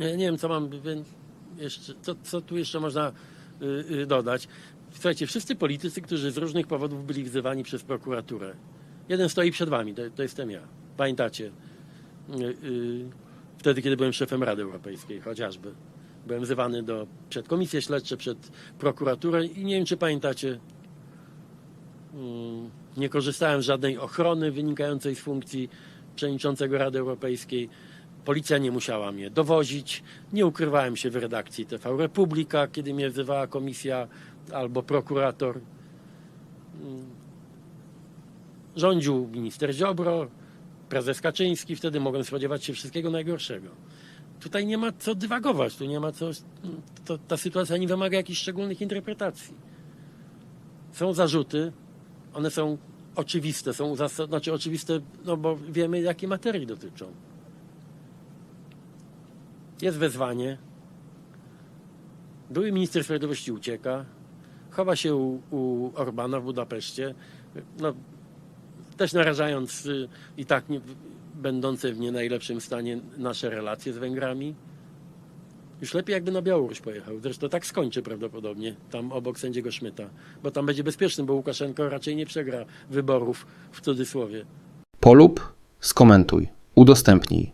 Nie wiem, co mam jeszcze, co, co tu jeszcze można y, y, dodać. Słuchajcie, wszyscy politycy, którzy z różnych powodów byli wzywani przez prokuraturę. Jeden stoi przed wami, to, to jestem ja. Pamiętacie? Y, wtedy, kiedy byłem szefem Rady Europejskiej, chociażby. Byłem wzywany do, przed komisje śledcze, przed prokuraturę i nie wiem, czy pamiętacie, nie korzystałem z żadnej ochrony wynikającej z funkcji przewodniczącego Rady Europejskiej. Policja nie musiała mnie dowozić. Nie ukrywałem się w redakcji TV Republika, kiedy mnie wzywała komisja albo prokurator. Mm. Rządził minister Ziobro, prezes Kaczyński. Wtedy mogłem spodziewać się wszystkiego najgorszego. Tutaj nie ma co dywagować, tu nie ma co. To, ta sytuacja nie wymaga jakichś szczególnych interpretacji. Są zarzuty, one są oczywiste, są znaczy oczywiste, no bo wiemy, jakiej materii dotyczą. Jest wezwanie. Były minister sprawiedliwości ucieka. Chowa się u, u Orbana w Budapeszcie. No, też narażając y, i tak nie, będące w nie najlepszym stanie nasze relacje z Węgrami. Już lepiej jakby na Białoruś pojechał. Zresztą tak skończy prawdopodobnie, tam obok sędziego Szmyta. Bo tam będzie bezpieczny, bo Łukaszenko raczej nie przegra wyborów w cudzysłowie. Polub, skomentuj, udostępnij.